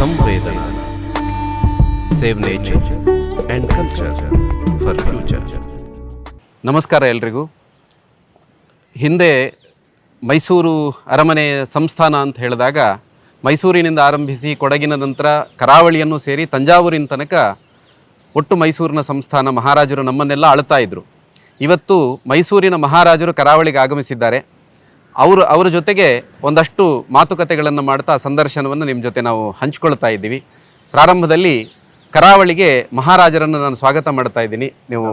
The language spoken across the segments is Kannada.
ಸಂವೇದನಾ. Save nature and culture for future ನಮಸ್ಕಾರ ಎಲ್ರಿಗೂ. ಹಿಂದೆ ಮೈಸೂರು ಅರಮನೆ ಸಂಸ್ಥಾನ ಅಂತ ಹೇಳಿದಾಗ ಮೈಸೂರಿನಿಂದ ಆರಂಭಿಸಿ ಕೊಡಗಿನ ನಂತರ ಕರಾವಳಿಯನ್ನು ಸೇರಿ ತಂಜಾವೂರಿನ ತನಕ ಒಟ್ಟು ಮೈಸೂರಿನ ಸಂಸ್ಥಾನ ಮಹಾರಾಜರು ನಮ್ಮನ್ನೆಲ್ಲ ಅಳ್ತಾ ಇದ್ರು. ಇವತ್ತು ಮೈಸೂರಿನ ಮಹಾರಾಜರು ಕರಾವಳಿಗೆ ಆಗಮಿಸಿದ್ದಾರೆ. ಅವರು, ಅವರ ಜೊತೆಗೆ ಒಂದಷ್ಟು ಮಾತುಕತೆಗಳನ್ನು ಮಾಡ್ತಾ ಸಂದರ್ಶನವನ್ನು ನಿಮ್ಮ ಜೊತೆ ನಾವು ಹಂಚ್ಕೊಳ್ತಾ ಇದ್ದೀವಿ. ಪ್ರಾರಂಭದಲ್ಲಿ ಕರಾವಳಿಗೆ ಮಹಾರಾಜರನ್ನು ನಾನು ಸ್ವಾಗತ ಮಾಡ್ತಾ ಇದ್ದೀನಿ. ನೀವು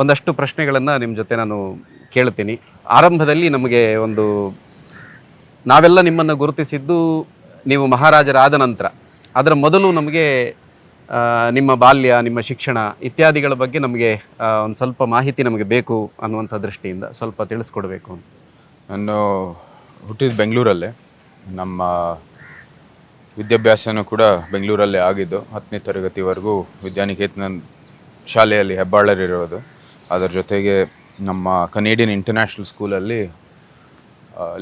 ಒಂದಷ್ಟು ಪ್ರಶ್ನೆಗಳನ್ನು ನಿಮ್ಮ ಜೊತೆ ನಾನು ಕೇಳ್ತೀನಿ. ಆರಂಭದಲ್ಲಿ ನಮಗೆ ಒಂದು, ನಾವೆಲ್ಲ ನಿಮ್ಮನ್ನು ಗುರುತಿಸಿದ್ದು ನೀವು ಮಹಾರಾಜರಾದ ನಂತರ. ಅದರ ಮೊದಲು ನಮಗೆ ನಿಮ್ಮ ಬಾಲ್ಯ, ನಿಮ್ಮ ಶಿಕ್ಷಣ ಇತ್ಯಾದಿಗಳ ಬಗ್ಗೆ ನಮಗೆ ಒಂದು ಸ್ವಲ್ಪ ಮಾಹಿತಿ ನಮಗೆ ಬೇಕು ಅನ್ನುವಂಥ ದೃಷ್ಟಿಯಿಂದ ಸ್ವಲ್ಪ ತಿಳಿಸ್ಕೊಡ್ಬೇಕು ಅಂತ. ನಾನು ಹುಟ್ಟಿದ ಬೆಂಗಳೂರಲ್ಲೇ. ನಮ್ಮ ವಿದ್ಯಾಭ್ಯಾಸನೂ ಕೂಡ ಬೆಂಗಳೂರಲ್ಲೇ ಆಗಿದ್ದು, ಹತ್ತನೇ ತರಗತಿವರೆಗೂ ವಿದ್ಯಾನಿಕೇತನ ಶಾಲೆಯಲ್ಲಿ ಹೆಬ್ಬಾಳರಿರೋದು. ಅದರ ಜೊತೆಗೆ ನಮ್ಮ ಕನೇಡಿಯನ್ ಇಂಟರ್ನ್ಯಾಷನಲ್ ಸ್ಕೂಲಲ್ಲಿ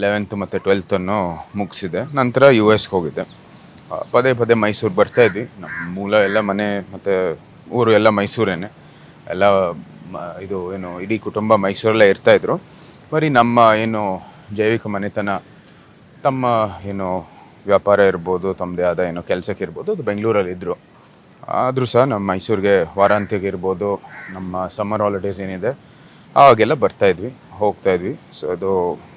ಲೆವೆಂತ್ ಮತ್ತು ಟ್ವೆಲ್ತನ್ನು ಮುಗಿಸಿದೆ. ನಂತರ ಯು ಎಸ್ಗೆ ಹೋಗಿದ್ದೆ. ಪದೇ ಪದೇ ಮೈಸೂರು ಬರ್ತಾ ಇದ್ವಿ. ನಮ್ಮ ಮೂಲ ಎಲ್ಲ ಮನೆ ಮತ್ತು ಊರು ಎಲ್ಲ ಮೈಸೂರೇನೆ. ಎಲ್ಲ ಇದು ಏನು ಇಡೀ ಕುಟುಂಬ ಮೈಸೂರಲ್ಲೇ ಇರ್ತಾಯಿದ್ರು ಬರೀ ನಮ್ಮ ಏನು ಜೈವಿಕ ಮನೆತನ, ತಮ್ಮ ಏನು ವ್ಯಾಪಾರ ಇರ್ಬೋದು, ತಮ್ಮದೇ ಆದ ಏನೋ ಕೆಲಸಕ್ಕೆ ಇರ್ಬೋದು, ಅದು ಬೆಂಗಳೂರಲ್ಲಿ ಇದ್ದರು ಆದರೂ ಸಹ ನಮ್ಮ ಮೈಸೂರಿಗೆ ವಾರಾಂತ್ಯಕ್ಕೆ ಇರ್ಬೋದು, ನಮ್ಮ ಸಮ್ಮರ್ ಹಾಲಿಡೇಸ್ ಏನಿದೆ, ಆವಾಗೆಲ್ಲ ಬರ್ತಾಯಿದ್ವಿ ಹೋಗ್ತಾಯಿದ್ವಿ ಸೊ ಅದು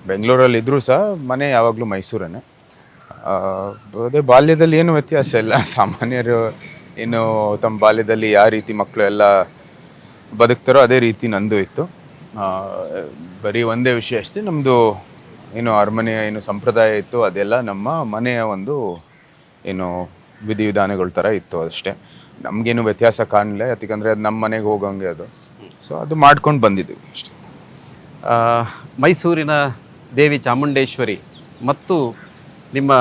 ಬೆಂಗಳೂರಲ್ಲಿ ಇದ್ದರೂ ಸಹ ಮನೆ ಯಾವಾಗಲೂ ಮೈಸೂರನ್ನೇ. ಅದೇ ಬಾಲ್ಯದಲ್ಲಿ ಏನು ವ್ಯತ್ಯಾಸ ಇಲ್ಲ. ಸಾಮಾನ್ಯರು ಏನು ತಮ್ಮ ಬಾಲ್ಯದಲ್ಲಿ ಯಾವ ರೀತಿ ಮಕ್ಕಳು ಎಲ್ಲ ಬದುಕ್ತಾರೋ ಅದೇ ರೀತಿ ನಂದು ಇತ್ತು. ಬರೀ ಒಂದೇ ವಿಷಯ ಅಷ್ಟೇ ನಮ್ಮದು ಏನು ಅರಮನೆಯ ಏನು ಸಂಪ್ರದಾಯ ಇತ್ತು, ಅದೆಲ್ಲ ನಮ್ಮ ಮನೆಯ ಒಂದು ಏನು ವಿಧಿವಿಧಾನಗಳ ಥರ ಇತ್ತು ಅಷ್ಟೇ. ನಮಗೇನು ವ್ಯತ್ಯಾಸ ಕಾಣಲಿಲ್ಲ, ಯಾಕಂದರೆ ಅದು ನಮ್ಮ ಮನೆಗೆ ಹೋಗೋಂಗೆ ಅದು. ಸೊ ಅದು ಮಾಡ್ಕೊಂಡು ಬಂದಿದ್ದೀವಿ ಅಷ್ಟೇ. ಮೈಸೂರಿನ ದೇವಿ ಚಾಮುಂಡೇಶ್ವರಿ ಮತ್ತು ನಿಮ್ಮ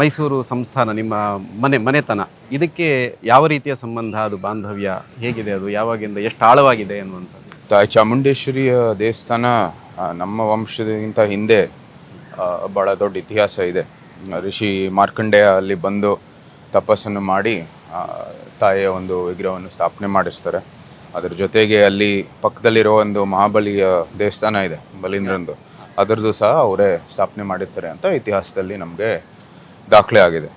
ಮೈಸೂರು ಸಂಸ್ಥಾನ, ನಿಮ್ಮ ಮನೆ, ಮನೆತನ, ಇದಕ್ಕೆ ಯಾವ ರೀತಿಯ ಸಂಬಂಧ, ಅದು ಬಾಂಧವ್ಯ ಹೇಗಿದೆ, ಅದು ಯಾವಾಗಿಂದ, ಎಷ್ಟು ಆಳವಾಗಿದೆ ಅನ್ನುವಂಥದ್ದು ತಾಯಿ ಚಾಮುಂಡೇಶ್ವರಿಯ ದೇವಸ್ಥಾನ ನಮ್ಮ ವಂಶದಿಂದ ಹಿಂದೆ ಭಾಳ ದೊಡ್ಡ ಇತಿಹಾಸ ಇದೆ. ಋಷಿ ಮಾರ್ಕಂಡೇಯ ಅಲ್ಲಿ ಬಂದು ತಪಸ್ಸನ್ನು ಮಾಡಿ ತಾಯಿಯ ಒಂದು ವಿಗ್ರಹವನ್ನು ಸ್ಥಾಪನೆ ಮಾಡಿಸ್ತಾರೆ. ಅದರ ಜೊತೆಗೆ ಅಲ್ಲಿ ಪಕ್ಕದಲ್ಲಿರೋ ಒಂದು ಮಹಾಬಲಿಯ ದೇವಸ್ಥಾನ ಇದೆ ಬಲೀಂದ್ರಂದು ಅದರದ್ದು ಸಹ ಅವರೇ ಸ್ಥಾಪನೆ ಮಾಡಿರ್ತಾರೆ ಅಂತ ಇತಿಹಾಸದಲ್ಲಿ ನಮಗೆ ದಾಖಲೆ ಆಗಿದೆ.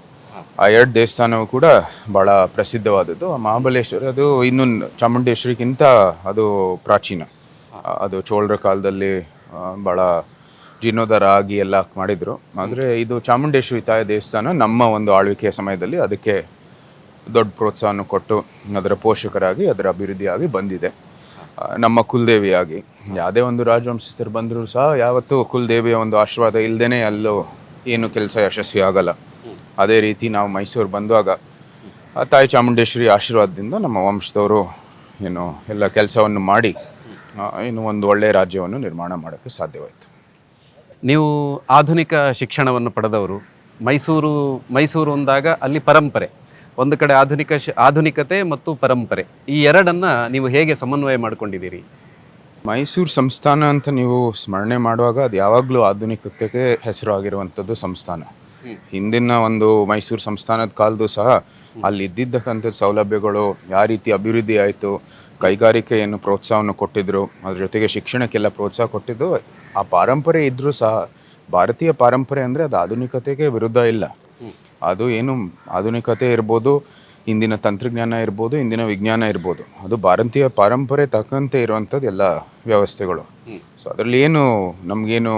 ಆ ಎರಡು ದೇವಸ್ಥಾನವು ಕೂಡ ಬಹಳ ಪ್ರಸಿದ್ಧವಾದದ್ದು. ಆ ಮಹಾಬಲೇಶ್ವರ ಅದು ಇನ್ನು ಚಾಮುಂಡೇಶ್ವರಿಗಿಂತ ಅದು ಪ್ರಾಚೀನ. ಅದು ಚೋಳರ ಕಾಲದಲ್ಲಿ ಭಾಳ ಬಹಳ ಜೀರ್ಣೋದ್ಧಾರ ಆಗಿ ಎಲ್ಲ ಮಾಡಿದ್ರು. ಆದರೆ ಇದು ಚಾಮುಂಡೇಶ್ವರಿ ತಾಯಿ ದೇವಸ್ಥಾನ ನಮ್ಮ ಒಂದು ಆಳ್ವಿಕೆಯ ಸಮಯದಲ್ಲಿ ಅದಕ್ಕೆ ದೊಡ್ಡ ಪ್ರೋತ್ಸಾಹನ ಕೊಟ್ಟು ಅದರ ಪೋಷಕರಾಗಿ ಅದರ ಅಭಿವೃದ್ಧಿಯಾಗಿ ಬಂದಿದೆ. ನಮ್ಮ ಕುಲದೇವಿಯಾಗಿ. ಯಾವುದೇ ಒಂದು ರಾಜವಂಶಸ್ಥರು ಬಂದರೂ ಸಹ ಯಾವತ್ತೂ ಕುಲದೇವಿಯ ಒಂದು ಆಶೀರ್ವಾದ ಇಲ್ಲದೇ ಅಲ್ಲೂ ಏನು ಕೆಲಸ ಯಶಸ್ವಿ ಆಗಲ್ಲ ಅದೇ ರೀತಿ ನಾವು ಮೈಸೂರು ಬಂದಾಗ ತಾಯಿ ಚಾಮುಂಡೇಶ್ವರಿ ಆಶೀರ್ವಾದದಿಂದ ನಮ್ಮ ವಂಶದವರು ಏನು ಎಲ್ಲ ಕೆಲಸವನ್ನು ಮಾಡಿ ಏನು ಒಂದು ಒಳ್ಳೆಯ ರಾಜ್ಯವನ್ನು ನಿರ್ಮಾಣ ಮಾಡೋಕ್ಕೆ ಸಾಧ್ಯವಾಯಿತು. ನೀವು ಆಧುನಿಕ ಶಿಕ್ಷಣವನ್ನು ಪಡೆದವರು ಮೈಸೂರು ಮೈಸೂರು ಅಂದಾಗ ಅಲ್ಲಿ ಪರಂಪರೆ ಒಂದು ಕಡೆ ಆಧುನಿಕ ಶಿ ಆಧುನಿಕತೆ ಮತ್ತು ಪರಂಪರೆ ಈ ಎರಡನ್ನು ನೀವು ಹೇಗೆ ಸಮನ್ವಯ ಮಾಡ್ಕೊಂಡಿದ್ದೀರಿ? ಮೈಸೂರು ಸಂಸ್ಥಾನ ಅಂತ ನೀವು ಸ್ಮರಣೆ ಮಾಡುವಾಗ ಅದು ಯಾವಾಗಲೂ ಆಧುನಿಕತೆಗೆ ಹೆಸರು ಆಗಿರುವಂಥದ್ದು ಸಂಸ್ಥಾನ. ಹಿಂದಿನ ಒಂದು ಮೈಸೂರು ಸಂಸ್ಥಾನದ ಕಾಲದ್ದು ಸಹ ಅಲ್ಲಿ ಇದ್ದಿದ್ದಕ್ಕಂಥ ಸೌಲಭ್ಯಗಳು ಯಾವ ರೀತಿ ಅಭಿವೃದ್ಧಿ ಆಯಿತು ಕೈಗಾರಿಕೆಯನ್ನು ಏನು ಪ್ರೋತ್ಸಾಹವನ್ನು ಕೊಟ್ಟಿದ್ದರು ಅದ್ರ ಜೊತೆಗೆ ಶಿಕ್ಷಣಕ್ಕೆಲ್ಲ ಪ್ರೋತ್ಸಾಹ ಕೊಟ್ಟಿದ್ದು ಆ ಪಾರಂಪರೆ ಇದ್ದರೂ ಸಹ ಭಾರತೀಯ ಪಾರಂಪರೆ ಅಂದರೆ ಅದು ಆಧುನಿಕತೆಗೆ ವಿರುದ್ಧ ಇಲ್ಲ. ಅದು ಏನು ಆಧುನಿಕತೆ ಇರ್ಬೋದು ಇಂದಿನ ತಂತ್ರಜ್ಞಾನ ಇರ್ಬೋದು ಇಂದಿನ ವಿಜ್ಞಾನ ಇರ್ಬೋದು. ಅದು ಭಾರತೀಯ ಪಾರಂಪರೆ ತಕ್ಕಂತೆ ಇರುವಂಥದ್ದು ಎಲ್ಲ ವ್ಯವಸ್ಥೆಗಳು. ಸೊ ಅದರಲ್ಲಿ ಏನು ನಮಗೇನು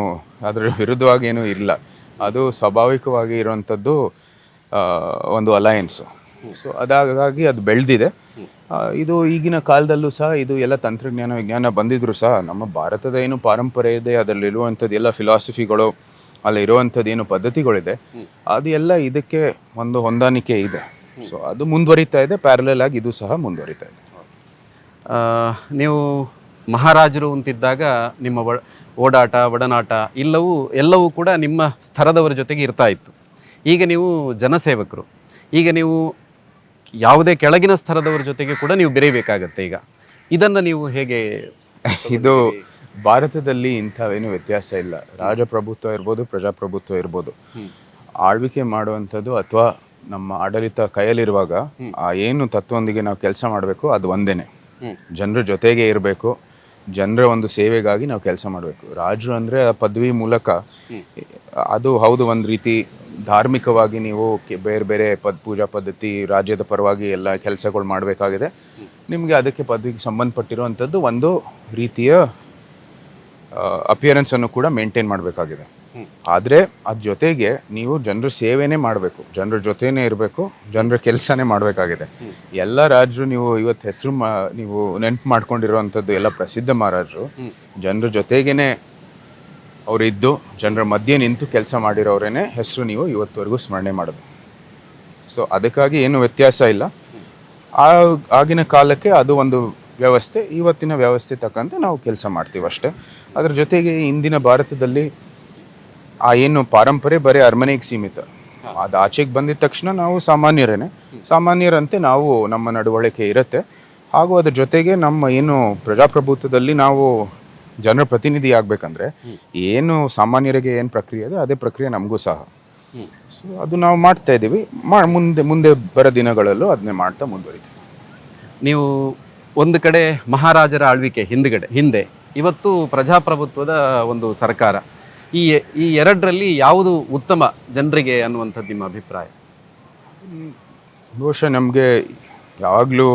ಅದರ ವಿರುದ್ಧವಾಗಿ ಏನು ಇಲ್ಲ. ಅದು ಸ್ವಾಭಾವಿಕವಾಗಿ ಇರುವಂಥದ್ದು ಒಂದು ಅಲಯನ್ಸು ಸೊ ಅದಾಗಾಗಿ ಅದು ಬೆಳೆದಿದೆ. ಇದು ಈಗಿನ ಕಾಲದಲ್ಲೂ ಸಹ ಇದು ಎಲ್ಲ ತಂತ್ರಜ್ಞಾನ, ವಿಜ್ಞಾನ ಬಂದಿದ್ರು ಸಹ ನಮ್ಮ ಭಾರತದ ಏನು ಪಾರಂಪರೆ ಇದೆ ಅದರಲ್ಲಿರುವಂಥದ್ದು ಎಲ್ಲ ಫಿಲಾಸಫಿಗಳು ಅಲ್ಲಿ ಇರುವಂಥದ್ದು ಏನು ಪದ್ಧತಿಗಳಿದೆ, ಅದು ಎಲ್ಲ ಇದಕ್ಕೆ ಒಂದು ಹೊಂದಾಣಿಕೆ ಇದೆ. ಸೊ ಅದು ಮುಂದುವರಿತಾ ಇದೆ ಪ್ಯಾರಲಲ್ ಆಗಿ ಇದು ಸಹ ಮುಂದುವರಿತಾ ಇದೆ. ನೀವು ಮಹಾರಾಜರು ಅಂತಿದ್ದಾಗ ನಿಮ್ಮ ಓಡಾಟ ಒಡನಾಟ ಇಲ್ಲವೂ ಎಲ್ಲವೂ ಕೂಡ ನಿಮ್ಮ ಸ್ತರದವರ ಜೊತೆಗೆ ಇರ್ತಾ ಇತ್ತು. ಈಗ ನೀವು ಜನಸೇವಕರು. ಈಗ ನೀವು ಯಾವುದೇ ಕೆಳಗಿನ ಸ್ತರದವರ ಜೊತೆಗೆ ಕೂಡ ನೀವು ಬೆರೆಯಬೇಕಾಗತ್ತೆ ಈಗ. ಇದನ್ನು ನೀವು ಹೇಗೆ ಇದು ಭಾರತದಲ್ಲಿ ಇಂಥವೇನು ವ್ಯತ್ಯಾಸ ಇಲ್ಲ. ರಾಜಪ್ರಭುತ್ವ ಇರ್ಬೋದು ಪ್ರಜಾಪ್ರಭುತ್ವ ಇರ್ಬೋದು. ಆಳ್ವಿಕೆ ಮಾಡುವಂಥದ್ದು ಅಥವಾ ನಮ್ಮ ಆಡಳಿತ ಕೈಯಲ್ಲಿರುವಾಗ ಆ ಏನು ತತ್ವದೊಂದಿಗೆ ನಾವು ಕೆಲಸ ಮಾಡಬೇಕು ಅದು ಒಂದೇನೆ. ಜನರ ಜೊತೆಗೆ ಇರಬೇಕು. ಜನರ ಒಂದು ಸೇವೆಗಾಗಿ ನಾವು ಕೆಲಸ ಮಾಡಬೇಕು. ರಾಜರು ಅಂದರೆ ಪದವಿ ಮೂಲಕ ಅದು ಹೌದು ಒಂದು ರೀತಿ ಧಾರ್ಮಿಕವಾಗಿ ನೀವು ಕೆ- ಬೇರೆ ಬೇರೆ ಪದ್ ಪೂಜಾ ಪದ್ಧತಿ ರಾಜ್ಯದ ಪರವಾಗಿ ಎಲ್ಲ ಕೆಲಸಗಳು ಮಾಡಬೇಕಾಗಿದೆ. ನಿಮಗೆ ಅದಕ್ಕೆ ಪದವಿಗೆ ಸಂಬಂಧಪಟ್ಟಿರುವಂಥದ್ದು ಒಂದು ರೀತಿಯ ಅಪಿಯರೆನ್ಸನ್ನು ಕೂಡ ಮೇಂಟೈನ್ ಮಾಡಬೇಕಾಗಿದೆ. ಆದರೆ ಅದ್ರ ಜೊತೆಗೆ ನೀವು ಜನರ ಸೇವೆನೇ ಮಾಡಬೇಕು. ಜನರ ಜೊತೆನೇ ಇರಬೇಕು, ಜನರ ಕೆಲಸನೇ ಮಾಡಬೇಕಾಗಿದೆ. ಎಲ್ಲ ರಾಜರು ನೀವು ಇವತ್ತು ಹೆಸರು ನೀವು ನೆನ್ಪು ಮಾಡ್ಕೊಂಡಿರುವಂಥದ್ದು ಎಲ್ಲ ಪ್ರಸಿದ್ಧ ಮಹಾರಾಜರು. ಜನರ ಜೊತೆಗೇನೆ ಇದ್ದು ಜನರ ಮಧ್ಯೆ ನಿಂತು ಕೆಲಸ ಮಾಡಿರೋರೇನೆ ಹೆಸರು ನೀವು ಇವತ್ತುವರೆಗೂ ಸ್ಮರಣೆ ಮಾಡಬೇಕು ಸೊ ಅದಕ್ಕಾಗಿ ಏನು ವ್ಯತ್ಯಾಸ ಇಲ್ಲ. ಆಗಿನ ಕಾಲಕ್ಕೆ ಅದು ಒಂದು ವ್ಯವಸ್ಥೆ, ಇವತ್ತಿನ ವ್ಯವಸ್ಥೆ ತಕ್ಕಂತೆ ನಾವು ಕೆಲಸ ಮಾಡ್ತೀವಿ ಅಷ್ಟೇ ಅದ್ರ ಜೊತೆಗೆ ಇಂದಿನ ಭಾರತದಲ್ಲಿ ಆ ಏನು ಪಾರಂಪರೆ ಬರೀ ಅರಮನೆಗೆ ಸೀಮಿತ. ಅದು ಆಚೆಗೆ ಬಂದಿದ ತಕ್ಷಣ ನಾವು ಸಾಮಾನ್ಯರೇನೆ. ಸಾಮಾನ್ಯರಂತೆ ನಾವು ನಮ್ಮ ನಡವಳಿಕೆ ಇರುತ್ತೆ. ಹಾಗೂ ಅದ್ರ ಜೊತೆಗೆ ನಮ್ಮ ಏನು ಪ್ರಜಾಪ್ರಭುತ್ವದಲ್ಲಿ ನಾವು ಜನರ ಪ್ರತಿನಿಧಿ ಆಗ್ಬೇಕಂದ್ರೆ ಏನು ಸಾಮಾನ್ಯರಿಗೆ ಏನು ಪ್ರಕ್ರಿಯೆ ಇದೆ, ಅದೇ ಪ್ರಕ್ರಿಯೆ ನಮಗೂ ಸಹ. ಸೊ ಅದು ನಾವು ಮಾಡ್ತಾ ಇದ್ದೀವಿ. ಮಾ, ಮುಂದೆ ಮುಂದೆ ಬರೋ ದಿನಗಳಲ್ಲೂ ಅದನ್ನೇ ಮಾಡ್ತಾ ಮುಂದುವರಿತೀವಿ. ನೀವು ಒಂದು ಕಡೆ ಮಹಾರಾಜರ ಆಳ್ವಿಕೆ ಹಿಂದ್ಗಡೆ, ಹಿಂದೆ. ಇವತ್ತು ಪ್ರಜಾಪ್ರಭುತ್ವದ ಒಂದು ಸರ್ಕಾರ. ಈ ಈ ಎರಡರಲ್ಲಿ ಯಾವುದು ಉತ್ತಮ ಜನರಿಗೆ ಅನ್ನುವಂಥದ್ದು ನಿಮ್ಮ ಅಭಿಪ್ರಾಯ? ಬಹುಶಃ ನಮಗೆ ಯಾವಾಗಲೂ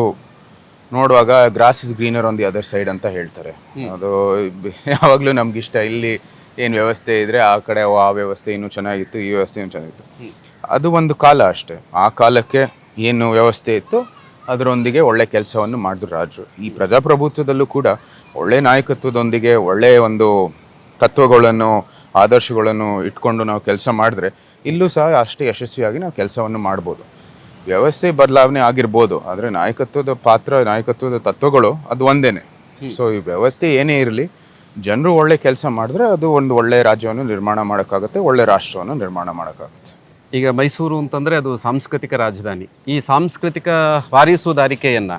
ನೋಡುವಾಗ grass is greener on the other side ಅಂತ ಹೇಳ್ತಾರೆ. ಅದು ಯಾವಾಗಲೂ ನಮ್ಗೆ ಇಷ್ಟ ಇಲ್ಲಿ ಏನು ವ್ಯವಸ್ಥೆ ಇದ್ರೆ ಆ ಕಡೆ ಆ ವ್ಯವಸ್ಥೆ ಇನ್ನೂ ಚೆನ್ನಾಗಿತ್ತು ಈ ವ್ಯವಸ್ಥೆ ಇನ್ನೂ ಚೆನ್ನಾಗಿತ್ತು. ಅದು ಒಂದು ಕಾಲ ಅಷ್ಟೇ. ಆ ಕಾಲಕ್ಕೆ ಏನು ವ್ಯವಸ್ಥೆ ಇತ್ತು ಅದರೊಂದಿಗೆ ಒಳ್ಳೆ ಕೆಲಸವನ್ನು ಮಾಡಿದ್ರು ರಾಜರು. ಈ ಪ್ರಜಾಪ್ರಭುತ್ವದಲ್ಲೂ ಕೂಡ ಒಳ್ಳೆ ನಾಯಕತ್ವದೊಂದಿಗೆ ಒಳ್ಳೆಯ ಒಂದು ತತ್ವಗಳನ್ನು ಆದರ್ಶಗಳನ್ನು ಇಟ್ಕೊಂಡು ನಾವು ಕೆಲಸ ಮಾಡಿದ್ರೆ ಇಲ್ಲೂ ಸಹ ಅಷ್ಟೇ ಯಶಸ್ವಿಯಾಗಿ ನಾವು ಕೆಲಸವನ್ನು ಮಾಡ್ಬೋದು. ವ್ಯವಸ್ಥೆ ಬದಲಾವಣೆ ಆಗಿರ್ಬೋದು ಆದರೆ ನಾಯಕತ್ವದ ಪಾತ್ರ ನಾಯಕತ್ವದ ತತ್ವಗಳು ಅದು ಒಂದೇನೆ. ಸೊ ಈ ವ್ಯವಸ್ಥೆ ಏನೇ ಇರಲಿ ಜನರು ಒಳ್ಳೆ ಕೆಲಸ ಮಾಡಿದ್ರೆ ಅದು ಒಂದು ಒಳ್ಳೆ ರಾಜ್ಯವನ್ನು ನಿರ್ಮಾಣ ಮಾಡೋಕ್ಕಾಗುತ್ತೆ ಒಳ್ಳೆ ರಾಷ್ಟ್ರವನ್ನು ನಿರ್ಮಾಣ ಮಾಡೋಕ್ಕಾಗುತ್ತೆ. ಈಗ ಮೈಸೂರು ಅಂತಂದರೆ ಅದು ಸಾಂಸ್ಕೃತಿಕ ರಾಜಧಾನಿ. ಈ ಸಾಂಸ್ಕೃತಿಕ ವಾರಿಸುದಾರಿಕೆಯನ್ನು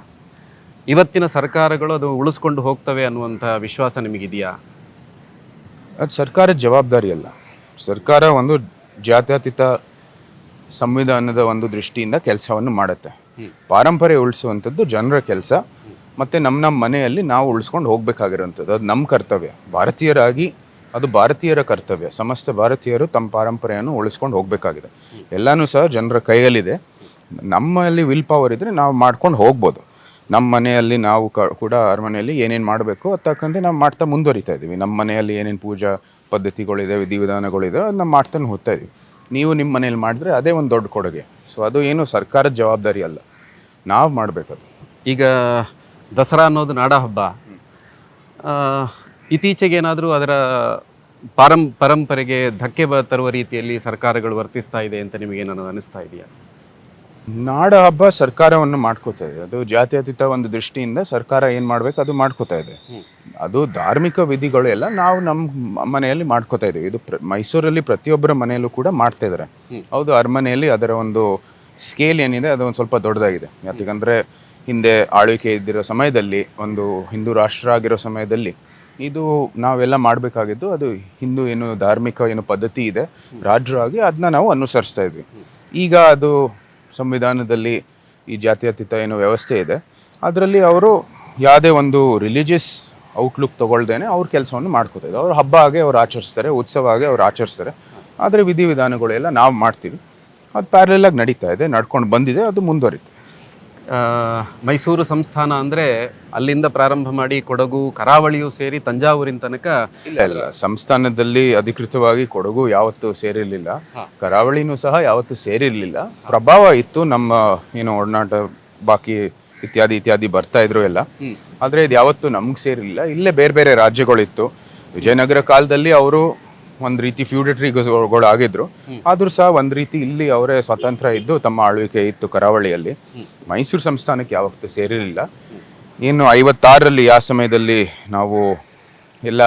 ಇವತ್ತಿನ ಸರ್ಕಾರಗಳು ಅದು ಉಳಿಸ್ಕೊಂಡು ಹೋಗ್ತವೆ ಅನ್ನುವಂಥ ವಿಶ್ವಾಸ ನಿಮಗಿದೆಯಾ? ಅದು ಸರ್ಕಾರದ ಜವಾಬ್ದಾರಿ ಅಲ್ಲ. ಸರ್ಕಾರ ಒಂದು ಜಾತ್ಯತೀತ ಸಂವಿಧಾನದ ಒಂದು ದೃಷ್ಟಿಯಿಂದ ಕೆಲಸವನ್ನು ಮಾಡುತ್ತೆ. ಪಾರಂಪರೆ ಉಳಿಸುವಂಥದ್ದು ಜನರ ಕೆಲಸ ಮತ್ತು ನಮ್ಮ ನಮ್ಮ ಮನೆಯಲ್ಲಿ ನಾವು ಉಳಿಸ್ಕೊಂಡು ಹೋಗಬೇಕಾಗಿರೋಂಥದ್ದು ಅದು ನಮ್ಮ ಕರ್ತವ್ಯ. ಭಾರತೀಯರಾಗಿ ಅದು ಭಾರತೀಯರ ಕರ್ತವ್ಯ. ಸಮಸ್ತ ಭಾರತೀಯರು ತಮ್ಮ ಪಾರಂಪರೆಯನ್ನು ಉಳಿಸ್ಕೊಂಡು ಹೋಗಬೇಕಾಗಿದೆ. ಎಲ್ಲನೂ ಸಹ ಜನರ ಕೈಯಲ್ಲಿದೆ. ನಮ್ಮಲ್ಲಿ ವಿಲ್ ಪವರ್ ಇದ್ದರೆ ನಾವು ಮಾಡ್ಕೊಂಡು ಹೋಗ್ಬೋದು. ನಮ್ಮ ಮನೆಯಲ್ಲಿ ನಾವು ಕ, ಕೂಡ ಅರಮನೆಯಲ್ಲಿ ಏನೇನು ಮಾಡಬೇಕು ಅದು ತಕ್ಕಂತೆ ನಾವು ಮಾಡ್ತಾ ಮುಂದುವರಿತಾ ಇದ್ದೀವಿ. ನಮ್ಮ ಮನೆಯಲ್ಲಿ ಏನೇನು ಪೂಜಾ ಪದ್ಧತಿಗಳಿದೆ, ವಿಧಿವಿಧಾನಗಳಿದೆ ಅದನ್ನ ಮಾಡ್ತಾನೆ ಹೋಗ್ತಾ ಇದ್ದೀವಿ. ನೀವು ನಿಮ್ಮ ಮನೇಲಿ ಮಾಡಿದ್ರೆ ಅದೇ ಒಂದು ದೊಡ್ಡ ಕೊಡುಗೆ. ಸೊ ಅದು ಏನು ಸರ್ಕಾರದ ಜವಾಬ್ದಾರಿ ಅಲ್ಲ. ನಾವು ಮಾಡಬೇಕದು. ಈಗ ದಸರಾ ಅನ್ನೋದು ನಾಡ ಹಬ್ಬ ಇತ್ತೀಚೆಗೆ ಏನಾದರೂ ಅದರ ಪಾರಂ, ಪರಂಪರೆಗೆ ಧಕ್ಕೆ ಬ, ತರುವ ರೀತಿಯಲ್ಲಿ ಸರ್ಕಾರಗಳು ವರ್ತಿಸ್ತಾ ಇದೆ ಅಂತ ನಿಮಗೇನಾದ್ರು ಅನಿಸ್ತಾ ಇದೆಯಾ? ನಾಡ ಹಬ್ಬ ಸರ್ಕಾರವನ್ನು ಮಾಡ್ಕೋತಾ ಇದೆ. ಅದು ಜಾತ್ಯತೀತ ಒಂದು ದೃಷ್ಟಿಯಿಂದ ಸರ್ಕಾರ ಏನು ಮಾಡ್ಬೇಕು ಅದು ಮಾಡ್ಕೋತಾ ಇದೆ. ಅದು ಧಾರ್ಮಿಕ ವಿಧಿಗಳು ಎಲ್ಲ ನಾವು ನಮ್ಮ ಮನೆಯಲ್ಲಿ ಮಾಡ್ಕೋತಾ ಇದ್ದೀವಿ ಇದು ಪ್ರ ಮೈಸೂರಲ್ಲಿ ಪ್ರತಿಯೊಬ್ಬರ ಮನೆಯಲ್ಲೂ ಕೂಡ ಮಾಡ್ತಾ ಇದ್ದಾರೆ ಹೌದು ಅರಮನೆಯಲ್ಲಿ ಅದರ ಒಂದು ಸ್ಕೇಲ್ ಏನಿದೆ ಅದು ಒಂದು ಸ್ವಲ್ಪ ದೊಡ್ಡದಾಗಿದೆ. ಯಾಕಂದ್ರೆ ಹಿಂದೆ ಆಳ್ವಿಕೆ ಇದ್ದಿರೋ ಸಮಯದಲ್ಲಿ ಒಂದು ಹಿಂದೂ ರಾಷ್ಟ್ರ ಆಗಿರೋ ಸಮಯದಲ್ಲಿ ಇದು ನಾವೆಲ್ಲ ಮಾಡಬೇಕಾಗಿದ್ದು ಅದು ಹಿಂದೂ ಏನು ಧಾರ್ಮಿಕ ಏನು ಪದ್ಧತಿ ಇದೆ ರಾಜ್ಯರಾಗಿ ಅದನ್ನ ನಾವು ಅನುಸರಿಸ್ತಾ ಇದ್ವಿ. ಈಗ ಅದು ಸಂವಿಧಾನದಲ್ಲಿ ಈ ಜಾತ್ಯತೀತ ಏನು ವ್ಯವಸ್ಥೆ ಇದೆ. ಅದರಲ್ಲಿ ಅವರು ಯಾವುದೇ ಒಂದು ರಿಲಿಜಿಯಸ್ ಔಟ್ಲುಕ್ ತಗೊಳ್ದೇನೆ ಅವ್ರ ಕೆಲಸವನ್ನು ಮಾಡ್ಕೋತಾ ಇದ್ದಾರೆ ಅವ್ರ ಹಬ್ಬ ಆಗಿ ಅವ್ರು ಆಚರಿಸ್ತಾರೆ, ಉತ್ಸವ ಆಗಿ ಅವ್ರು ಆಚರಿಸ್ತಾರೆ. ಆದರೆ ವಿಧಿವಿಧಾನಗಳೆಲ್ಲ ನಾವು ಮಾಡ್ತೀವಿ. ಅದು ಪ್ಯಾರಲಾಗಿ ನಡೀತಾ ಇದೆ, ನಡ್ಕೊಂಡು ಬಂದಿದೆ, ಅದು ಮುಂದುವರಿತು. ಮೈಸೂರು ಸಂಸ್ಥಾನ ಅಂದರೆ ಅಲ್ಲಿಂದ ಪ್ರಾರಂಭ ಮಾಡಿ ಕೊಡಗು ಕರಾವಳಿಯು ಸೇರಿ ತಂಜಾವೂರಿನ ತನಕ ಇಲ್ಲ ಇಲ್ಲ. ಸಂಸ್ಥಾನದಲ್ಲಿ ಅಧಿಕೃತವಾಗಿ ಕೊಡಗು ಯಾವತ್ತು ಸೇರಿರಲಿಲ್ಲ. ಕರಾವಳಿನೂ ಸಹ ಯಾವತ್ತೂ ಸೇರಿರಲಿಲ್ಲ. ಪ್ರಭಾವ ಇತ್ತು ನಮ್ಮ ಏನು ಒಡನಾಟ ಬಾಕಿ ಇತ್ಯಾದಿ ಇತ್ಯಾದಿ ಬರ್ತಾ ಇದ್ರು ಎಲ್ಲ. ಆದರೆ ಇದು ಯಾವತ್ತು ನಮ್ಗೆ ಸೇರಿರಲಿಲ್ಲ. ಇಲ್ಲೇ ಬೇರೆ ಬೇರೆ ರಾಜ್ಯಗಳಿತ್ತು. ವಿಜಯನಗರ ಕಾಲದಲ್ಲಿ ಅವರು ಒಂದು ರೀತಿ ಫ್ಯೂಡಟ್ರಿಗಳು ಆಗಿದ್ರು ಆದ್ರೂ ಸಹ ಒಂದು ರೀತಿ ಇಲ್ಲಿ ಅವರೇ ಸ್ವತಂತ್ರ ಇದ್ದು ತಮ್ಮ ಆಳ್ವಿಕೆ ಇತ್ತು ಕರಾವಳಿಯಲ್ಲಿ. ಮೈಸೂರು ಸಂಸ್ಥಾನಕ್ಕೆ ಯಾವತ್ತೂ ಸೇರಿರಲಿಲ್ಲ. ಇನ್ನು ಐವತ್ತಾರರಲ್ಲಿ ಆ ಸಮಯದಲ್ಲಿ ನಾವು ಎಲ್ಲ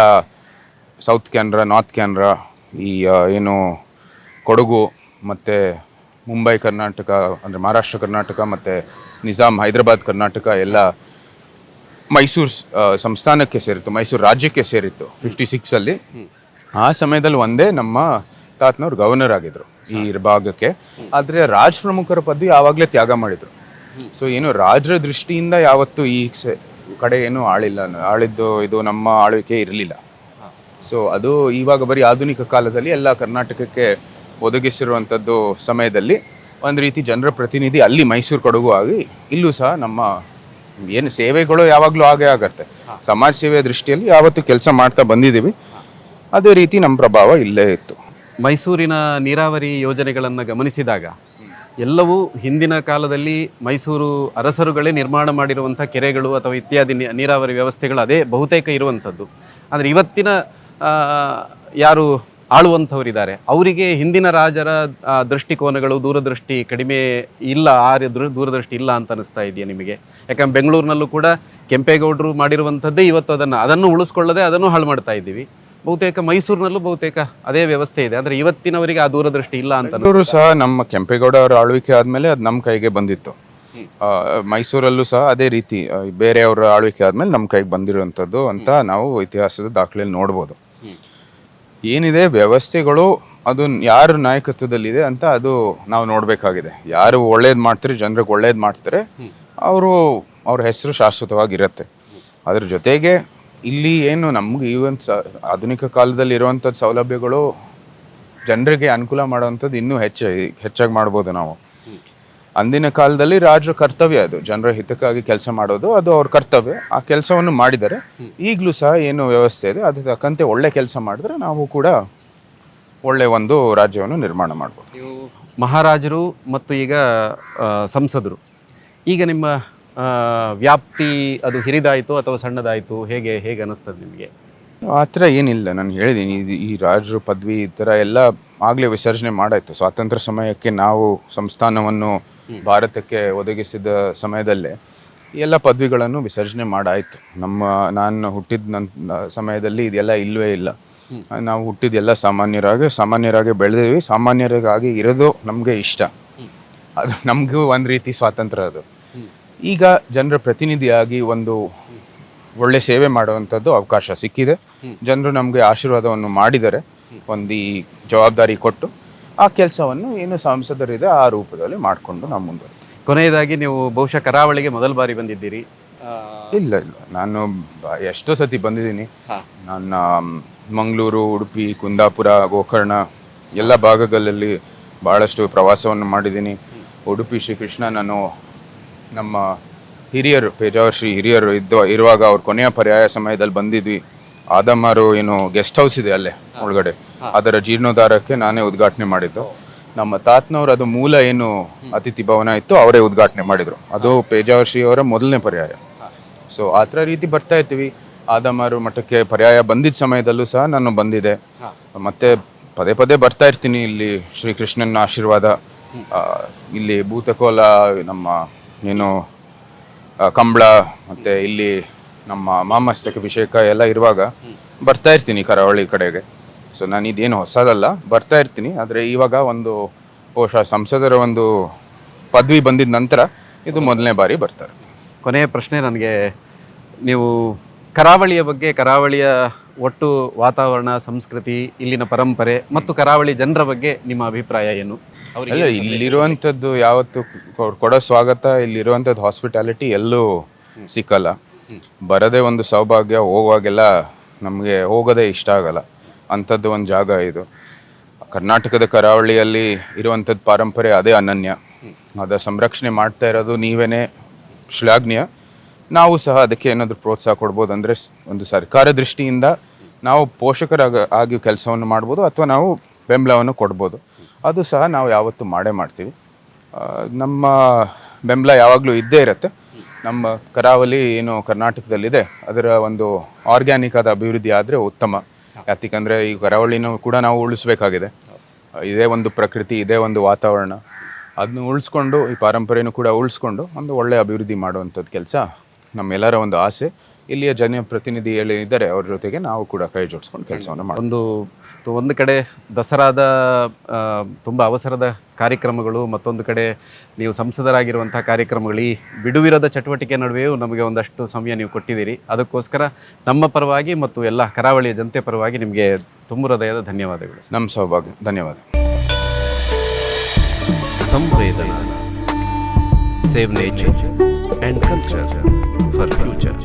ಸೌತ್ ಕ್ಯಾನ್ರಾ ನಾರ್ತ್ ಕ್ಯಾನ್ರಾ ಈ ಏನು ಕೊಡಗು ಮತ್ತು ಮುಂಬೈ ಕರ್ನಾಟಕ ಅಂದರೆ ಮಹಾರಾಷ್ಟ್ರ ಕರ್ನಾಟಕ ಮತ್ತು ನಿಜಾಮ್ ಹೈದರಾಬಾದ್ ಕರ್ನಾಟಕ ಎಲ್ಲ ಮೈಸೂರು ಸಂಸ್ಥಾನಕ್ಕೆ ಸೇರಿತ್ತು ಮೈಸೂರು ರಾಜ್ಯಕ್ಕೆ ಸೇರಿತ್ತು ಫಿಫ್ಟಿ ಸಿಕ್ಸಲ್ಲಿ ಆ ಸಮಯದಲ್ಲಿ ಒಂದೇ ನಮ್ಮ ತಾತನವ್ರು ಗವರ್ನರ್ ಆಗಿದ್ರು ಈ ಭಾಗಕ್ಕೆ. ಆದರೆ ರಾಜ್ ಪ್ರಮುಖರ ಪದವಿ ಆವಾಗಲೇ ತ್ಯಾಗ ಮಾಡಿದ್ರು. ಸೊ ಏನು ರಾಜರ ದೃಷ್ಟಿಯಿಂದ ಯಾವತ್ತೂ ಈ ಕಡೆ ಏನು ಆಳಿಲ್ಲ. ಆಳಿದ್ದು ಇದು ನಮ್ಮ ಆಳ್ವಿಕೆ ಇರಲಿಲ್ಲ. ಸೊ ಅದು ಇವಾಗ ಬರೀ ಆಧುನಿಕ ಕಾಲದಲ್ಲಿ ಎಲ್ಲ ಕರ್ನಾಟಕಕ್ಕೆ ಒದಗಿಸಿರುವಂಥದ್ದು ಸಮಯದಲ್ಲಿ ಒಂದು ರೀತಿ ಜನರ ಪ್ರತಿನಿಧಿ ಅಲ್ಲಿ ಮೈಸೂರು ಕೊಡಗು ಆಗಿ ಇಲ್ಲೂ ಸಹ ನಮ್ಮ ಏನು ಸೇವೆಗಳು ಯಾವಾಗಲೂ ಹಾಗೆ ಆಗತ್ತೆ. ಸಮಾಜ ಸೇವೆ ದೃಷ್ಟಿಯಲ್ಲಿ ಯಾವತ್ತೂ ಕೆಲಸ ಮಾಡ್ತಾ ಬಂದಿದ್ದೀವಿ. ಅದೇ ರೀತಿ ನಮ್ಮ ಪ್ರಭಾವ ಇಲ್ಲೇ ಇತ್ತು. ಮೈಸೂರಿನ ನೀರಾವರಿ ಯೋಜನೆಗಳನ್ನು ಗಮನಿಸಿದಾಗ ಎಲ್ಲವೂ ಹಿಂದಿನ ಕಾಲದಲ್ಲಿ ಮೈಸೂರು ಅರಸರುಗಳೇ ನಿರ್ಮಾಣ ಮಾಡಿರುವಂಥ ಕೆರೆಗಳು ಅಥವಾ ಇತ್ಯಾದಿ ನೀರಾವರಿ ವ್ಯವಸ್ಥೆಗಳು ಅದೇ ಬಹುತೇಕ ಇರುವಂಥದ್ದು. ಆದರೆ ಇವತ್ತಿನ ಯಾರು ಆಳುವಂಥವರಿದ್ದಾರೆ. ಅವರಿಗೆ ಹಿಂದಿನ ರಾಜರ ದೃಷ್ಟಿಕೋನಗಳು ದೂರದೃಷ್ಟಿ ಕಡಿಮೆ ಇಲ್ಲ, ಆ ದೂರದೃಷ್ಟಿ ಇಲ್ಲ ಅಂತ ಅನಿಸ್ತಾ ಇದೆಯಾ ನಿಮಗೆ? ಯಾಕಂದ್ರೆ ಬೆಂಗಳೂರಿನಲ್ಲೂ ಕೂಡ ಕೆಂಪೇಗೌಡರು ಮಾಡಿರುವಂಥದ್ದೇ ಇವತ್ತು ಅದನ್ನು ಅದನ್ನು ಉಳಿಸ್ಕೊಳ್ಳದೆ ಅದನ್ನು ಹಾಳು ಮಾಡ್ತಾ ಇದ್ದೀವಿ. ಬಹುತೇಕ ಮೈಸೂರಿನಲ್ಲೂ ಬಹುತೇಕ ಅದೇ ವ್ಯವಸ್ಥೆ ಇದೆ. ಅಂದ್ರೆ ಇವತ್ತಿನವರಿಗೆ ಆ ದೂರದೃಷ್ಟಿ ಇಲ್ಲ ಅಂತ ಬೆಂಗಳೂರು ಸಹ ನಮ್ಮ ಕೆಂಪೇಗೌಡ ಅವರ ಆಳ್ವಿಕೆ ಆದಮೇಲೆ ಅದು ನಮ್ಮ ಕೈಗೆ ಬಂದಿತ್ತು. ಆ, ಮೈಸೂರಲ್ಲೂ ಸಹ ಅದೇ ರೀತಿ ಆ, ಬೇರೆಯವರ ಆಳ್ವಿಕೆ ಆದಮೇಲೆ ನಮ್ಮ ಕೈಗೆ ಬಂದಿರುವಂಥದ್ದು ಅಂತ ನಾವು ಇತಿಹಾಸದ ದಾಖಲೆಯಲ್ಲಿ ನೋಡ್ಬೋದು. ಏನಿದೆ ವ್ಯವಸ್ಥೆಗಳು ಅದು ಯಾರ ನಾಯಕತ್ವದಲ್ಲಿದೆ ಅಂತ ಅದು ನಾವು ನೋಡಬೇಕಾಗಿದೆ. ಯಾರು ಒಳ್ಳೇದು ಮಾಡ್ತಾರೆ ಜನರಿಗೆ ಒಳ್ಳೇದು ಮಾಡ್ತಾರೆ ಅವರು ಅವ್ರ ಹೆಸರು ಶಾಶ್ವತವಾಗಿರುತ್ತೆ. ಅದ್ರ ಜೊತೆಗೆ ಇಲ್ಲಿ ಏನು ನಮ್ಗೆ ಈವನ್ ಆಧುನಿಕ ಕಾಲದಲ್ಲಿ ಇರುವಂಥದ್ದು ಸೌಲಭ್ಯಗಳು ಜನರಿಗೆ ಅನುಕೂಲ ಮಾಡುವಂಥದ್ದು ಇನ್ನೂ ಹೆಚ್ಚು, ಹೆಚ್ಚಾಗಿ ಮಾಡ್ಬೋದು ನಾವು. ಅಂದಿನ ಕಾಲದಲ್ಲಿ ರಾಜರ ಕರ್ತವ್ಯ ಅದು. ಜನರ ಹಿತಕ್ಕಾಗಿ ಕೆಲಸ ಮಾಡೋದು, ಅದು ಅವ್ರ ಕರ್ತವ್ಯ. ಆ ಕೆಲಸವನ್ನು ಮಾಡಿದರೆ ಈಗಲೂ ಸಹ ಏನು ವ್ಯವಸ್ಥೆ ಇದೆ. ಅದು ತಕ್ಕಂತೆ ಒಳ್ಳೆ ಕೆಲಸ ಮಾಡಿದ್ರೆ ನಾವು ಕೂಡ ಒಳ್ಳೆ ಒಂದು ರಾಜ್ಯವನ್ನು ನಿರ್ಮಾಣ ಮಾಡ್ಬೋದು. ಮಹಾರಾಜರು ಮತ್ತು ಈಗ ಸಂಸದರು. ಈಗ ನಿಮ್ಮ ವ್ಯಾಪ್ತಿ ಅದು ಹಿರಿದಾಯಿತು ಅಥವಾ ಸಣ್ಣದಾಯಿತು ಹೇಗೆ ಹೇಗೆ ಅನಿಸ್ತದೆ ನಿಮಗೆ? ಆ ಥರ ಏನಿಲ್ಲ. ನಾನು ಹೇಳಿದ್ದೀನಿ ಇದು ಈ ರಾಜರು ಪದವಿ ಈ ಥರ ಎಲ್ಲ ಆಗಲೇ ವಿಸರ್ಜನೆ ಮಾಡಾಯಿತು. ಸ್ವಾತಂತ್ರ್ಯ ಸಮಯಕ್ಕೆ ನಾವು ಸಂಸ್ಥಾನವನ್ನು ಭಾರತಕ್ಕೆ ಒದಗಿಸಿದ ಸಮಯದಲ್ಲೇ ಎಲ್ಲ ಪದವಿಗಳನ್ನು ವಿಸರ್ಜನೆ ಮಾಡಾಯಿತು. ನಮ್ಮ ನಾನು ಹುಟ್ಟಿದ ನನ್ನ ಸಮಯದಲ್ಲಿ ಇದೆಲ್ಲ ಇಲ್ಲವೇ ಇಲ್ಲ. ನಾವು ಹುಟ್ಟಿದೆಲ್ಲ ಸಾಮಾನ್ಯರಾಗಿ ಸಾಮಾನ್ಯರಾಗಿ ಬೆಳೆದಿವಿ ಸಾಮಾನ್ಯರಿಗಾಗಿ ಇರೋದು ನಮಗೆ ಇಷ್ಟ. ಅದು ನಮಗೂ ಒಂದು ರೀತಿ ಸ್ವಾತಂತ್ರ್ಯ ಅದು. ಈಗ ಜನರ ಪ್ರತಿನಿಧಿಯಾಗಿ ಒಂದು ಒಳ್ಳೆ ಸೇವೆ ಮಾಡುವಂಥದ್ದು ಅವಕಾಶ ಸಿಕ್ಕಿದೆ. ಜನರು ನಮಗೆ ಆಶೀರ್ವಾದವನ್ನು ಮಾಡಿದರೆ ಒಂದು ಈ ಜವಾಬ್ದಾರಿ ಕೊಟ್ಟು ಆ ಕೆಲಸವನ್ನು ಏನು ಸಂಸದರಿದೆ ಆ ರೂಪದಲ್ಲಿ ಮಾಡಿಕೊಂಡು ನಾವು ಮುಂದುವರಿತೀವಿ. ಕೊನೆಯದಾಗಿ ನೀವು ಬಹುಶಃ ಕರಾವಳಿಗೆ ಮೊದಲ ಬಾರಿ ಬಂದಿದ್ದೀರಿ. ಇಲ್ಲ ಇಲ್ಲ. ನಾನು ಬ- ಎಷ್ಟೋ ಸತಿ ಬಂದಿದ್ದೀನಿ. ನನ್ನ ಮಂಗಳೂರು ಉಡುಪಿ ಕುಂದಾಪುರ ಗೋಕರ್ಣ ಎಲ್ಲ ಭಾಗಗಳಲ್ಲಿ ಭಾಳಷ್ಟು ಪ್ರವಾಸವನ್ನು ಮಾಡಿದ್ದೀನಿ. ಉಡುಪಿ ಶ್ರೀಕೃಷ್ಣ ನಾನು ನಮ್ಮ ಹಿರಿಯರು ಪೇಜಾವರ್ ಶ್ರೀ ಹಿರಿಯರು ಇದ್ದು ಇರುವಾಗ ಅವ್ರ ಕೊನೆಯ ಪರ್ಯಾಯ ಸಮಯದಲ್ಲಿ ಬಂದಿದ್ವಿ. ಆದಮ್ಮರು ಏನು ಗೆಸ್ಟ್ ಹೌಸ್ ಇದೆ ಅಲ್ಲೇ ಒಳಗಡೆ. ಅದರ ಜೀರ್ಣೋದ್ಧಾರಕ್ಕೆ ನಾನೇ ಉದ್ಘಾಟನೆ ಮಾಡಿದ್ದು. ನಮ್ಮ ತಾತನವ್ರು ಅದು ಮೂಲ ಏನು ಅತಿಥಿ ಭವನ ಇತ್ತು ಅವರೇ ಉದ್ಘಾಟನೆ ಮಾಡಿದ್ರು. ಅದು ಪೇಜಾವರ್ ಶ್ರೀ ಅವರ ಮೊದಲನೇ ಪರ್ಯಾಯ. ಸೊ ಆ ಥರ ರೀತಿ ಬರ್ತಾ ಇರ್ತೀವಿ ಆದಮಾರು ಮಠಕ್ಕೆ ಪರ್ಯಾಯ ಬಂದಿದ್ದ ಸಮಯದಲ್ಲೂ ಸಹ ನಾನು ಬಂದಿದೆ ಮತ್ತೆ ಪದೇ ಪದೇ ಬರ್ತಾ ಇರ್ತೀನಿ ಇಲ್ಲಿ ಶ್ರೀಕೃಷ್ಣನ ಆಶೀರ್ವಾದ. ಆ, ಇಲ್ಲಿ ಭೂತಕೋಲ ನಮ್ಮ ಏನು ಕಂಬಳ, ಮತ್ತೆ ಇಲ್ಲಿ ನಮ್ಮ ಮಾಮಸ್ತಕ ಅಭಿಷೇಕ ಎಲ್ಲ ಇರುವಾಗ ಬರ್ತಾ ಇರ್ತೀನಿ ಕರಾವಳಿ ಕಡೆಗೆ. ಸೊ ನಾನು ಇದೇನು ಹೊಸದಲ್ಲ, ಬರ್ತಾ ಇರ್ತೀನಿ. ಆದರೆ ಇವಾಗ ಒಂದು, ಬಹುಶಃ ಸಂಸದರ ಒಂದು ಪದವಿ ಬಂದಿದ ನಂತರ ಇದು ಮೊದಲನೇ ಬಾರಿ ಬರ್ತಾರೆ ಕೊನೆಯ ಪ್ರಶ್ನೆ ನನಗೆ, ನೀವು ಕರಾವಳಿಯ ಬಗ್ಗೆ, ಕರಾವಳಿಯ ಒಟ್ಟು ವಾತಾವರಣ ಸಂಸ್ಕೃತಿ ಇಲ್ಲಿನ ಪರಂಪರೆ ಮತ್ತು ಕರಾವಳಿ ಜನರ ಬಗ್ಗೆ ನಿಮ್ಮ ಅಭಿಪ್ರಾಯ ಏನು? ಅವರಿಗೆ ಇಲ್ಲಿರುವಂಥದ್ದು ಯಾವತ್ತು ಕೊಡೋ ಸ್ವಾಗತ ಇಲ್ಲಿರುವಂಥದ್ದು ಹಾಸ್ಪಿಟಾಲಿಟಿ ಎಲ್ಲೂ ಸಿಕ್ಕಲ್ಲ. ಬರದೇ ಒಂದು ಸೌಭಾಗ್ಯ ಹೋಗುವಾಗೆಲ್ಲ ನಮಗೆ ಹೋಗೋದೇ ಇಷ್ಟ ಆಗಲ್ಲ. ಅಂಥದ್ದು ಒಂದು ಜಾಗ ಇದು. ಕರ್ನಾಟಕದ ಕರಾವಳಿಯಲ್ಲಿ ಇರುವಂಥದ್ದು ಪಾರಂಪರೆ ಅದೇ ಅನನ್ಯ. ಅದ ಸಂರಕ್ಷಣೆ ಮಾಡ್ತಾ ಇರೋದು ನೀವೇನೇ ಶ್ಲಾಘನೀಯ ನಾವು ಸಹ ಅದಕ್ಕೆ ಏನಾದರೂ ಪ್ರೋತ್ಸಾಹ ಕೊಡ್ಬೋದು ಅಂದರೆ ಒಂದು ಸರ್ಕಾರ ದೃಷ್ಟಿಯಿಂದ ನಾವು ಪೋಷಕರಾಗ ಆಗಿ ಕೆಲಸವನ್ನು ಮಾಡ್ಬೋದು ಅಥವಾ ನಾವು ಬೆಂಬಲವನ್ನು ಕೊಡ್ಬೋದು. ಅದು ಸಹ ನಾವು ಯಾವತ್ತೂ ಮಾಡೇ ಮಾಡ್ತೀವಿ. ನಮ್ಮ ಬೆಂಬಲ ಯಾವಾಗಲೂ ಇದ್ದೇ ಇರುತ್ತೆ. ನಮ್ಮ ಕರಾವಳಿ ಏನು ಕರ್ನಾಟಕದಲ್ಲಿದೆ, ಅದರ ಒಂದು ಆರ್ಗ್ಯಾನಿಕ್ ಆದ ಅಭಿವೃದ್ಧಿ ಆದರೆ ಉತ್ತಮ. ಯಾತಿಕಂದರೆ ಈ ಕರಾವಳಿನೂ ಕೂಡ ನಾವು ಉಳಿಸ್ಬೇಕಾಗಿದೆ. ಇದೇ ಒಂದು ಪ್ರಕೃತಿ, ಇದೇ ಒಂದು ವಾತಾವರಣ. ಅದನ್ನು ಉಳಿಸ್ಕೊಂಡು, ಈ ಪಾರಂಪರೆನೂ ಕೂಡ ಉಳಿಸ್ಕೊಂಡು ಒಂದು ಒಳ್ಳೆಯ ಅಭಿವೃದ್ಧಿ ಮಾಡುವಂಥದ್ದು ಕೆಲಸ ನಮ್ಮೆಲ್ಲರ ಒಂದು ಆಸೆ. ಇಲ್ಲಿಯ ಜನಪ್ರತಿನಿಧಿ ಹೇಳಿ ಇದ್ದಾರೆ ಅವ್ರ ಜೊತೆಗೆ ನಾವು ಕೂಡ ಕೈ ಜೋಡಿಸ್ಕೊಂಡು ಕೆಲಸವನ್ನು ಮಾಡಿ ಒಂದು ಒಂದು ಕಡೆ ದಸರಾದ ತುಂಬ ಅವಸರದ ಕಾರ್ಯಕ್ರಮಗಳು ಮತ್ತೊಂದು ಕಡೆ ನೀವು ಸಂಸದರಾಗಿರುವಂಥ ಕಾರ್ಯಕ್ರಮಗಳು ಈ ಬಿಡುವಿರದ ಚಟುವಟಿಕೆ ನಡುವೆಯೂ ನಮಗೆ ಒಂದಷ್ಟು ಸಮಯ ನೀವು ಕೊಟ್ಟಿದ್ದೀರಿ. ಅದಕ್ಕೋಸ್ಕರ ನಮ್ಮ ಪರವಾಗಿ ಮತ್ತು ಎಲ್ಲ ಕರಾವಳಿಯ ಜನತೆ ಪರವಾಗಿ ನಿಮಗೆ ತುಂಬ ಹೃದಯದ ಧನ್ಯವಾದಗಳು. ನಮ್ಮ ಸೌಭಾಗ್ಯ. ಧನ್ಯವಾದ. ಸಂವೇದನಾ. Save nature and culture for future